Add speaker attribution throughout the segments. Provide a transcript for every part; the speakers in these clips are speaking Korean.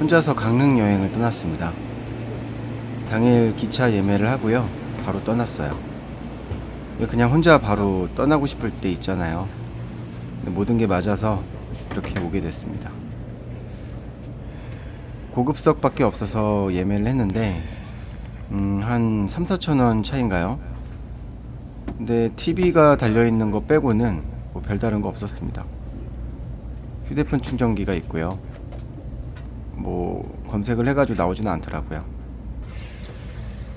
Speaker 1: 혼자서 강릉 여행을 떠났습니다. 당일 기차 예매를 하고요. 바로 떠났어요. 그냥 혼자 바로 떠나고 싶을 때 있잖아요. 모든 게 맞아서 이렇게 오게 됐습니다. 고급석밖에 없어서 예매를 했는데 음, 한 3, 4천 원 차인가요? 근데 TV가 달려있는 거 빼고는 뭐 별다른 거 없었습니다. 휴대폰 충전기가 있고요. 뭐 검색을 해가지고 나오지는 않더라고요.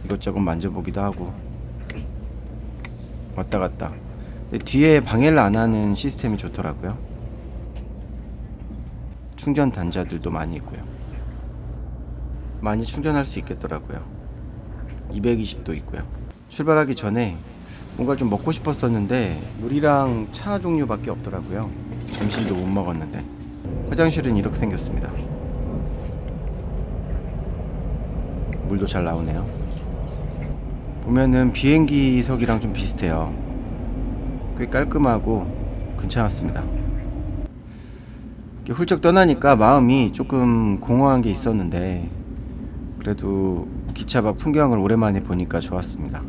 Speaker 1: 이것저것 만져보기도 하고 왔다 갔다. 뒤에 방해를 안 하는 시스템이 좋더라고요. 충전 단자들도 많이 있고요. 많이 충전할 수 있겠더라고요. 220도 있고요. 출발하기 전에 뭔가 좀 먹고 싶었었는데 물이랑 차 종류밖에 없더라고요. 점심도 못 먹었는데 화장실은 이렇게 생겼습니다. 물도 잘 나오네요. 보면은 비행기석이랑 좀 비슷해요. 꽤 깔끔하고 괜찮았습니다. 이렇게 훌쩍 떠나니까 마음이 조금 공허한 게 있었는데 그래도 기차 밖 풍경을 오랜만에 보니까 좋았습니다.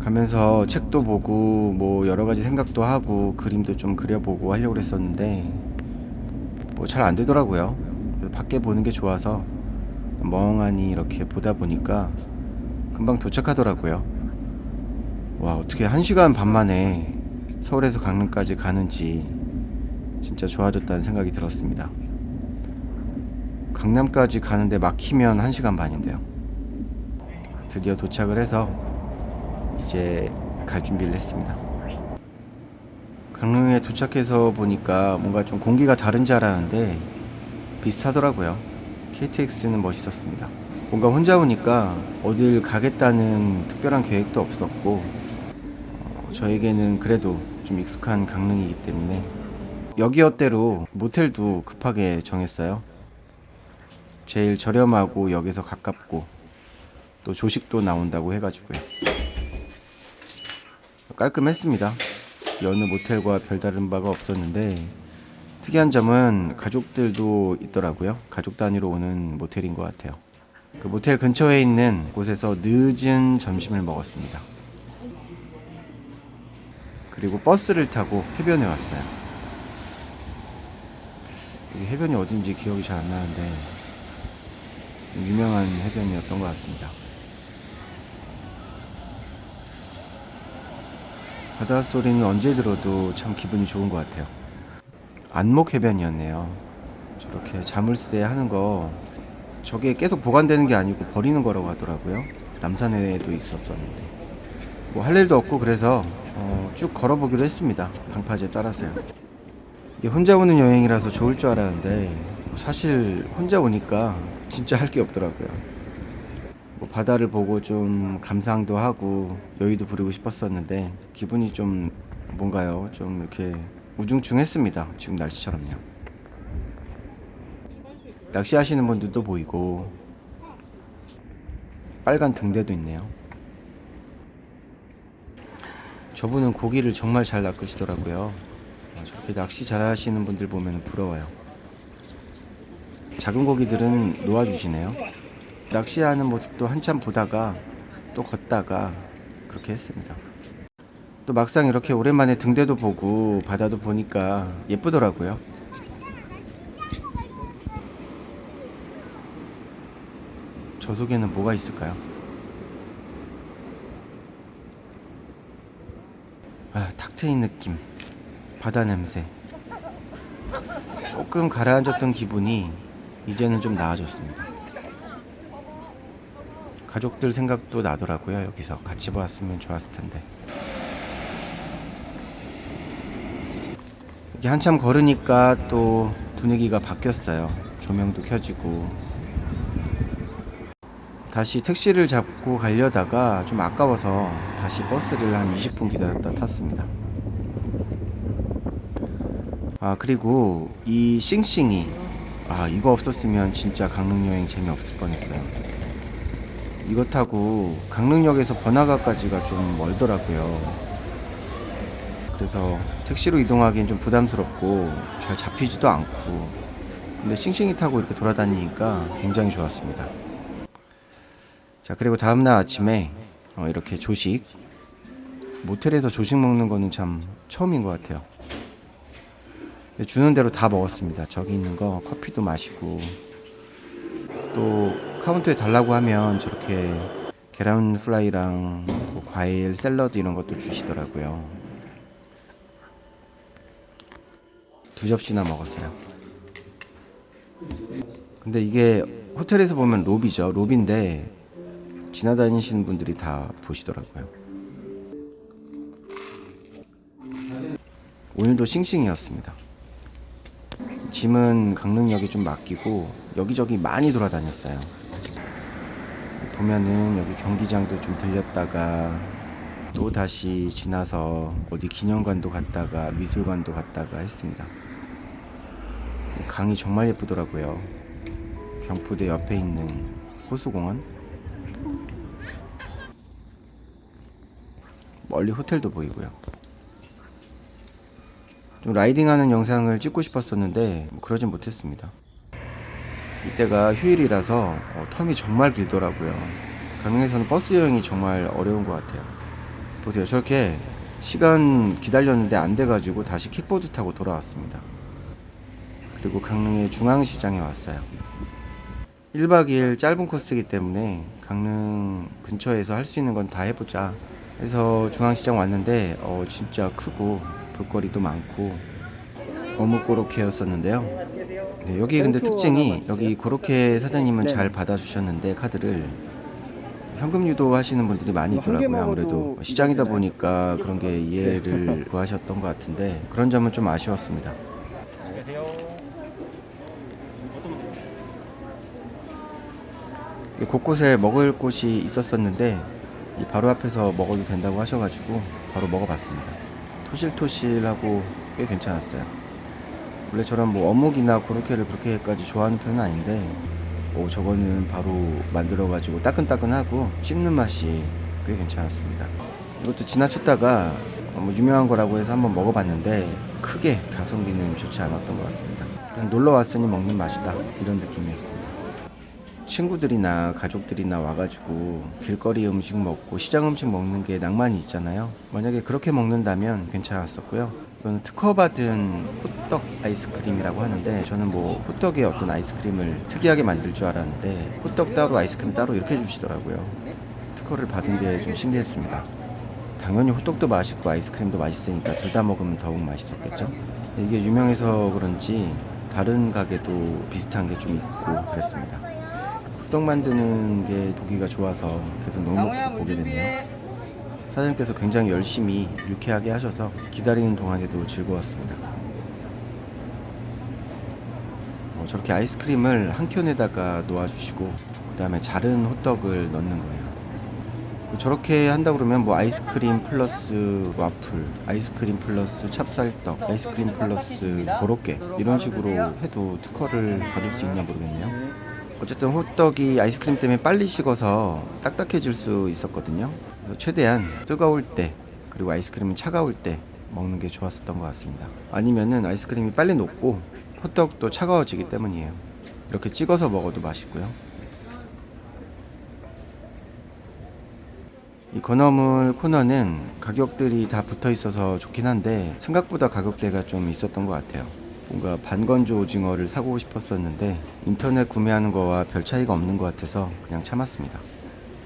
Speaker 1: 가면서 책도 보고 뭐 여러 가지 생각도 하고 그림도 좀 그려보고 하려고 그랬었는데 뭐 잘 안 되더라고요. 밖에 보는 게 좋아서 멍하니 이렇게 보다 보니까 금방 도착하더라고요. 와 어떻게 한 시간 반 만에 서울에서 강릉까지 가는지 진짜 좋아졌다는 생각이 들었습니다. 강남까지 가는데 막히면 1시간 반인데요. 드디어 도착을 해서 이제 갈 준비를 했습니다. 강릉에 도착해서 보니까 뭔가 좀 공기가 다른 줄 알았는데 비슷하더라고요. KTX는 멋있었습니다. 뭔가 혼자 오니까 어딜 가겠다는 특별한 계획도 없었고 어, 저에게는 그래도 좀 익숙한 강릉이기 때문에 여기어때로 모텔도 급하게 정했어요. 제일 저렴하고 역에서 가깝고 또 조식도 나온다고 해가지고요. 깔끔했습니다. 여느 모텔과 별다른 바가 없었는데 특이한 점은 가족들도 있더라고요. 가족 단위로 오는 모텔인 것 같아요. 그 모텔 근처에 있는 곳에서 늦은 점심을 먹었습니다. 그리고 버스를 타고 해변에 왔어요. 이 해변이 어딘지 기억이 잘 안 나는데 유명한 해변이었던 것 같습니다. 바다 소리는 언제 들어도 참 기분이 좋은 것 같아요. 안목 해변이었네요. 저렇게 자물쇠 하는 거 저게 계속 보관되는 게 아니고 버리는 거라고 하더라고요. 남산에도 있었었는데 뭐 할 일도 없고 그래서 어, 쭉 걸어보기로 했습니다. 방파제 따라서요. 이게 혼자 오는 여행이라서 좋을 줄 알았는데 사실 혼자 오니까 진짜 할 게 없더라고요. 뭐 바다를 보고 좀 감상도 하고 여유도 부리고 싶었었는데 기분이 좀 뭔가요? 좀 이렇게 우중충했습니다. 지금 날씨처럼요. 낚시하시는 분들도 보이고 빨간 등대도 있네요. 저분은 고기를 정말 잘 낚으시더라고요. 아, 저렇게 낚시 잘하시는 분들 보면 부러워요. 작은 고기들은 놓아주시네요. 낚시하는 모습도 한참 보다가 또 걷다가 그렇게 했습니다. 또 막상 이렇게 오랜만에 등대도 보고 바다도 보니까 예쁘더라고요. 저 속에는 뭐가 있을까요? 아, 탁 트인 느낌. 바다 냄새. 조금 가라앉았던 기분이 이제는 좀 나아졌습니다. 가족들 생각도 나더라고요. 여기서 같이 보았으면 좋았을 텐데. 이게 한참 걸으니까 또 분위기가 바뀌었어요. 조명도 켜지고. 다시 택시를 잡고 가려다가 좀 아까워서 다시 버스를 한 20분 기다렸다 탔습니다. 아, 그리고 이 싱싱이. 아, 이거 없었으면 진짜 강릉 여행 재미없을 뻔했어요. 이거 타고 강릉역에서 번화가까지가 좀 멀더라고요. 그래서 택시로 이동하기엔 좀 부담스럽고 잘 잡히지도 않고 근데 싱싱이 타고 이렇게 돌아다니니까 굉장히 좋았습니다. 자 그리고 다음날 아침에 어, 이렇게 조식 모텔에서 조식 먹는 거는 참 처음인 것 같아요. 주는 대로 다 먹었습니다. 저기 있는 거 커피도 마시고 또 카운터에 달라고 하면 저렇게 계란 프라이랑 뭐 과일, 샐러드 이런 것도 주시더라고요. 두 접시나 먹었어요. 근데 이게 호텔에서 보면 로비죠. 로비인데 지나다니시는 분들이 다 보시더라고요. 오늘도 싱싱이었습니다. 짐은 강릉역에 좀 맡기고 여기저기 많이 돌아다녔어요. 보면은 여기 경기장도 좀 들렸다가 또 다시 지나서 어디 기념관도 갔다가 미술관도 갔다가 했습니다. 강이 정말 예쁘더라고요. 경포대 옆에 있는 호수공원. 멀리 호텔도 보이고요. 좀 라이딩하는 영상을 찍고 싶었었는데 뭐 그러진 못했습니다. 이때가 휴일이라서 어, 텀이 정말 길더라고요. 강릉에서는 버스 여행이 정말 어려운 것 같아요. 보세요. 저렇게 시간 기다렸는데 안 돼가지고 다시 킥보드 타고 돌아왔습니다. 그리고 강릉의 중앙시장에 왔어요. 1박 2일 짧은 코스이기 때문에 강릉 근처에서 할 수 있는 건 다 해보자. 해서 중앙시장 왔는데 어, 진짜 크고 볼거리도 많고 너무 고로케였었는데요. 네, 여기 근데 특징이 여기 고로케 사장님은 잘 받아주셨는데 카드를 현금 유도하시는 분들이 많이 있더라고요. 아무래도 시장이다 보니까 그런 게 이해를 구하셨던 것 같은데 그런 점은 좀 아쉬웠습니다. 곳곳에 먹을 곳이 있었었는데 이 바로 앞에서 먹어도 된다고 하셔가지고 바로 먹어봤습니다. 토실토실하고 꽤 괜찮았어요. 원래 저런 뭐 어묵이나 고로케를 그렇게까지 좋아하는 편은 아닌데 오 저거는 바로 만들어가지고 따끈따끈하고 씹는 맛이 꽤 괜찮았습니다. 이것도 지나쳤다가 어, 뭐 유명한 거라고 해서 한번 먹어봤는데 크게 가성비는 좋지 않았던 것 같습니다. 그냥 놀러 왔으니 먹는 맛이다 이런 느낌이었습니다. 친구들이나 가족들이나 와가지고 길거리 음식 먹고 시장 음식 먹는 게 낭만이 있잖아요. 만약에 그렇게 먹는다면 괜찮았었고요. 이거는 특허받은 호떡 아이스크림이라고 하는데 저는 뭐 호떡에 어떤 아이스크림을 특이하게 만들 줄 알았는데 호떡 따로 아이스크림 따로 이렇게 주시더라고요. 특허를 받은 게 좀 신기했습니다. 당연히 호떡도 맛있고 아이스크림도 맛있으니까 둘 다 먹으면 더욱 맛있었겠죠. 이게 유명해서 그런지 다른 가게도 비슷한 게 좀 있고 그랬습니다. 호떡 만드는 게 보기가 좋아서 계속 너무 보게 됐네요. 사장님께서 굉장히 열심히 유쾌하게 하셔서 기다리는 동안에도 즐거웠습니다. 어, 저렇게 아이스크림을 한 켠에다가 놓아주시고 그 다음에 자른 호떡을 넣는 거예요. 저렇게 한다 그러면 뭐 아이스크림 플러스 와플, 아이스크림 플러스 찹쌀떡, 아이스크림 플러스 고로케 이런 식으로 해도 특허를 받을 수 있나 모르겠네요. 어쨌든 호떡이 아이스크림 때문에 빨리 식어서 딱딱해질 수 있었거든요. 그래서 최대한 뜨거울 때 그리고 아이스크림은 차가울 때 먹는 게 좋았었던 것 같습니다. 아니면은 아이스크림이 빨리 녹고 호떡도 차가워지기 때문이에요. 이렇게 찍어서 먹어도 맛있고요. 이 건어물 코너는 가격들이 다 붙어 있어서 좋긴 한데 생각보다 가격대가 좀 있었던 것 같아요. 뭔가 반건조 오징어를 사고 싶었었는데 인터넷 구매하는 거와 별 차이가 없는 것 같아서 그냥 참았습니다.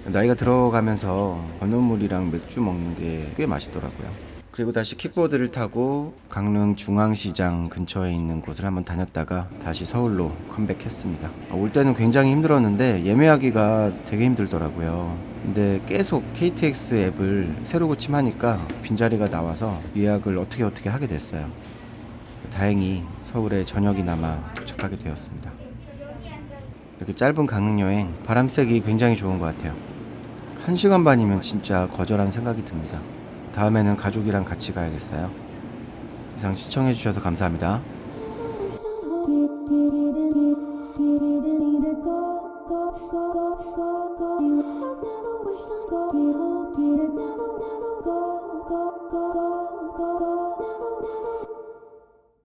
Speaker 1: 나이가 들어가면서 건어물이랑 맥주 먹는 게 꽤 맛있더라고요. 그리고 다시 킥보드를 타고 강릉 중앙시장 근처에 있는 곳을 한번 다녔다가 다시 서울로 컴백했습니다. 올 때는 굉장히 힘들었는데 예매하기가 되게 힘들더라고요. 근데 계속 KTX 앱을 새로 고침하니까 빈자리가 나와서 예약을 어떻게 어떻게 하게 됐어요. 다행히 서울에 저녁이나마 도착하게 되었습니다. 이렇게 짧은 강릉 여행 바람 쐬기 굉장히 좋은 것 같아요. 한 시간 반이면 진짜 거절한 생각이 듭니다. 다음에는 가족이랑 같이 가야겠어요. 이상 감사합니다.
Speaker 2: Go, go, go, go, go, go.